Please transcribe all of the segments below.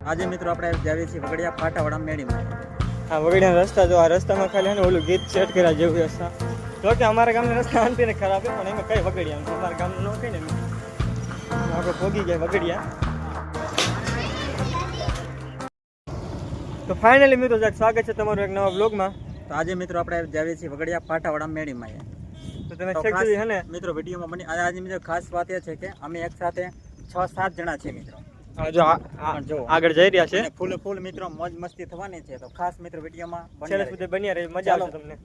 આજે મિત્રો આપણે જાવીએ છીએ વગડિયા ફાટાવાળા મેળીમાં. આ વગડિયા રસ્તા જો આ રસ્તામાં ખાલી ને ઓલું ગીત સેટ કર્યા જેવું રસ્તા જો કે અમારા ગામના રસ્તા અંતિને ખરાબ છે પણ એમાં કઈ વગડિયા. અમારા ગામનું ન કઈ ને. આપણે ભોગી ગયા વગડિયા. તો ફાઇનલી મિત્રો જાક સ્વાગત છે તમારું એક નવા બ્લોગમાં તો આજે મિત્રો આપણે જાવીએ છીએ વગડિયા ફાટાવાળા મેળીમાં તો તમે ચેક કરી હે ને? મિત્રો વિડીયોમાં મને આજે મિત્રો ખાસ વાત એ છે કે અમે એક સાથે છ સાત જણા છીએ મિત્રો. જો આ- આ- જો. આગળ જઈ રહ્યા છે. ફૂલ ફૂલ મિત્રો મોજ મસ્તી થવાની છે. તો ખાસ મિત્રો વિડીયોમાં છેલ્લે સુધી બન્યા રહી મજા આવશે તમને.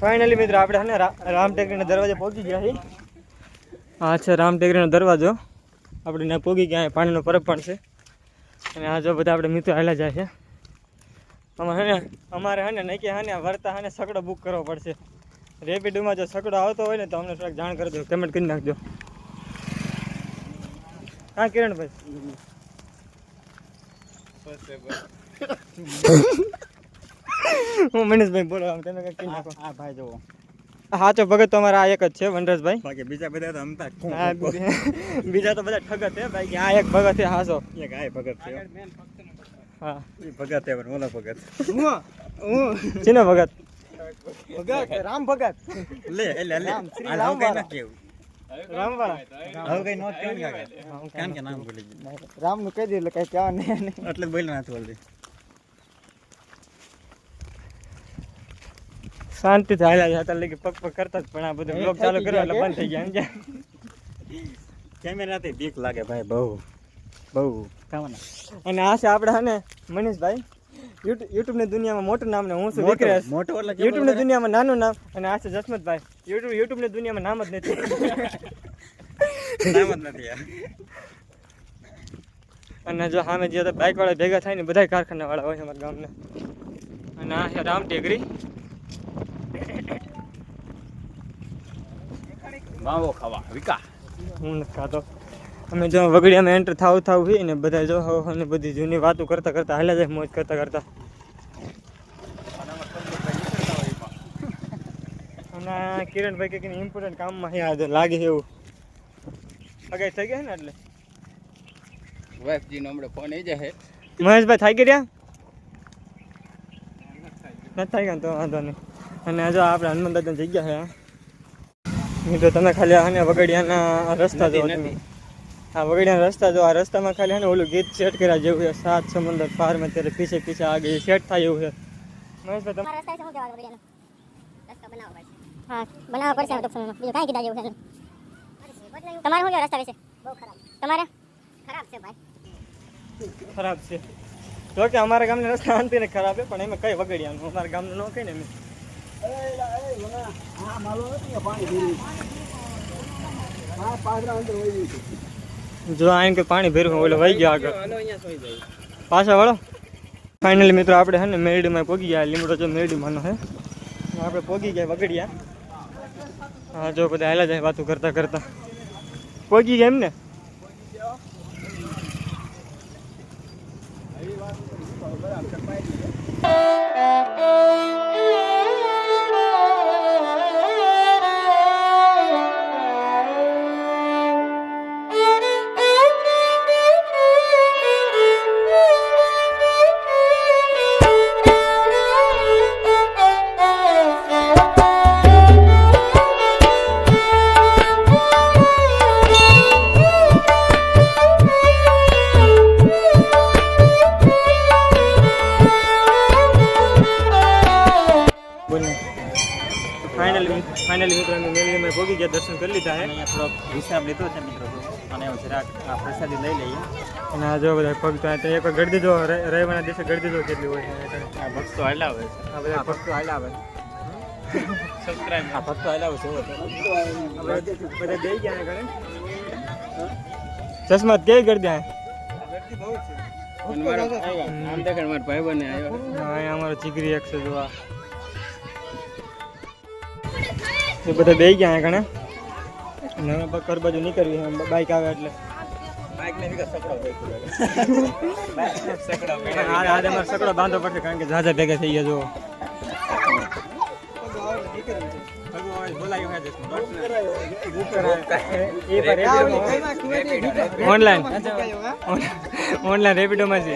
ફાઇનલી મિત્રો આપણે છે ને રામ ટેકરીના દરવાજે પહોંચી ગયા છીએ. આ છે રામ ટેકરીનો દરવાજો. આપણે ને પહોંચી ગયા પાણીનો પરબ પણ છે. અને આ જો બધા આપણે મિત્રો હાલા જાય છે. અમારે અમારે હે ને નહીં હે ને વરતા હે ને સકડો બુક કરવો પડશે. રેપિડોમાં જો સગડો આવતો હોય ને તો અમને થોડાક જાણ કરી દો પેમેન્ટ કરી નાખજો. હા કિરણભાઈ. હું મનીષભાઈ બોલો તમે કંઈક કહી નાખો. હા ભાઈ જુઓ. સાચો ભગત તો અમારા આ એક જ છે વનરાજભાઈ. બાકી બીજા બધા તો અમતા બીજા તો બધા ઠગત છે ભાઈ આ એક ભગત છે હાસો એક આ ભગત છે. હા. એ ભગત છે પણ ઓલો ભગત. ચીનો ભગત? ભગત રામ ભગત. લે એટલે લે. રામ, શ્રી કઈ હવે નોટ કેવું કાકા? કારણ કે નામ ભૂલી ગયું? રામનું કહી દે એટલે કઈ કહેવા નહીં. એટલે બોલ ના નથી શાંતિથી હાલ્યા છે અત્યારે લગી પગ પગ કરતા જ પણ આ બધું બ્લોક ચાલુ કર્યો એટલે બંધ થઈ ગયા સમજ્યા કેમેરાથી બીક લાગે ભાઈ બહુ. બહુ. કામના અને આ છે આપણે હે ને મનીષભાઈ યુટ્યુબ યુટ્યુબની દુનિયામાં મોટું નામ ને હું શું દીકરી મોટો એટલે કેવો યુટ્યુબની દુનિયામાં નાનું નામ અને આ છે જસમતભાઈ. યુટ્યુબ યુટ્યુબની દુનિયામાં નામ જ નથી. નામ જ નથી અને જો સામે જે બાઇક વાળા ભેગા થાય ને બધા કારખાના વાળા હોય છે અમારા ગામના. અને આ છે રામ ટેકરી માવો ખાવા. વિકા. હું નથી ખાતો. અમે જો વગડિયામાં એન્ટર થાવ થાવ હોય ને બધા જો હો હો બધી જૂની વાતો કરતા કરતા હાલ્યા જાય મોજ કરતા કરતા. હમણાં કિરણભાઈ કંઈક ઇમ્પોર્ટન્ટ કામમાં છે આજે લાગે એવું. અગાઈ થઈ ગયા ને એટલે? વાઈફજી નો હમણાં ફોન આવી જાય મહેશભાઈ થઈ ગયા? નથી થઈ ગયા તો વાંધો નહીં. અને જો આપણે હનુમાન દાદાની જગ્યા છે આ. મિત્રો તમે ખાલી આને વગડિયાના રસ્તા જો. આ વગડિયાના રસ્તા જો આ રસ્તામાં ખાલી આને ને ઓલું ગીત સેટ કર્યા જેવું છે સાત સમંદર પારમાં ત્યારે પીછે પીછે આગે સેટ થાય એવું છે મહેશભાઈ તમે રસ્તા શું જવા વડીયાનું? રસ્તો બનાવવો પડશે. હા, બનાવવો પડશે આ ટૂંક સમયમાં. બીજું કાંઈ કીધા જેવું છે તમારે શું કહેવું રસ્તા વિશે? તમારે? ખરાબ છે ભાઈ. ખરાબ છે જો કે અમારા ગામના રસ્તા અંતિને ખરાબ છે પણ એમાં કઈ વગડિયાનું અમારા ગામનું ન કઈ ને જો આઈને કે પાણી ભર્યું ઓલે વહી ગયા આગળ. પાછા વાળો. ફાઇનલી મિત્રો આપણે હે ને મેરડીમાં પોગી ગયા. લીમડો જો મેરડીમાંનો છે આપણે પોગી ગયા વગડ્યા. હા, જો બધા હાલા જાય વાતો કરતા કરતા. પોગી ગયા એમ ને બોલ ફાઇનલી ફાઇનલી મિત્રો અમે મેરડીમાં પોગી ગયા દર્શન કરી લીધા છે અહીંયા થોડોક હિસાબ લીધો છે મિત્રો અને જરાક આ પ્રસાદી લઈ લઈએ. અને આ જો બધા ભક્તો તો એક ગરદી જો રવિવારના દિવસે ગળદી જો કેટલી હોય છે. આ ભક્તો હાલ્યા આવે છે. આ બધા ભક્તો હાલ્યા આવે સબસ્ક્રાઇબ આ ભક્તો છે બધા ગયા ચશ્મા કે ગળદી આ? આમ દેખાડ મારા ભાઈ બને આવ્યો અમારો ચીકરી એક છે જો એ બધા બે ગયા ઘણે અને હવે કર બાજુ નીકળવી બાઈક આવે એટલે બાઇક ને વિગત સકડો બાંધવો પડશે કારણ કે ઝાઝા ભેગા થઈ ગયા જો ઓનલાઈન ઓનલાઈન છે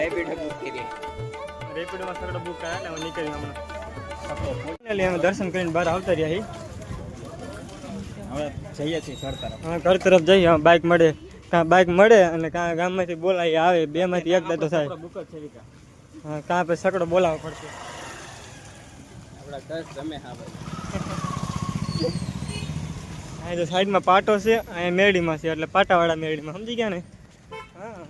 બુક કરાય નીકળી હમણાં દર્શન કરીને બહાર આવતા રહ્યા હવે જઈએ છીએ ઘર તરફ. હા ઘર તરફ જઈએ. હા બાઇક મળે. કાં બાઇક મળે અને કાં ગામમાંથી બોલાવી આવે બેમાંથી એક દાદો થાય. હા કાં પછી સકડો બોલાવવો પડશે. આપણા દસ તમે હા ભાઈ. અહીં તો સાઈડમાં પાટો છે અહીંયા મેળીમાં છે એટલે પાટાવાળા મેળીમાં. સમજી ગયા ને? હા.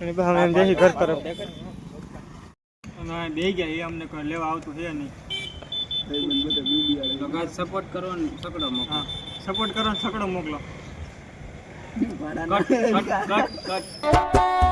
અને પછી અમે એમ જઈએ ઘર તરફ. અમે બે ગયા એ અમને કોઈ લેવા આવતું છે નહીં. તો સપોર્ટ કરો ને સકડો મોકલો. હા સપોર્ટ કરો ને સકડો મોકલો. Cut cut cut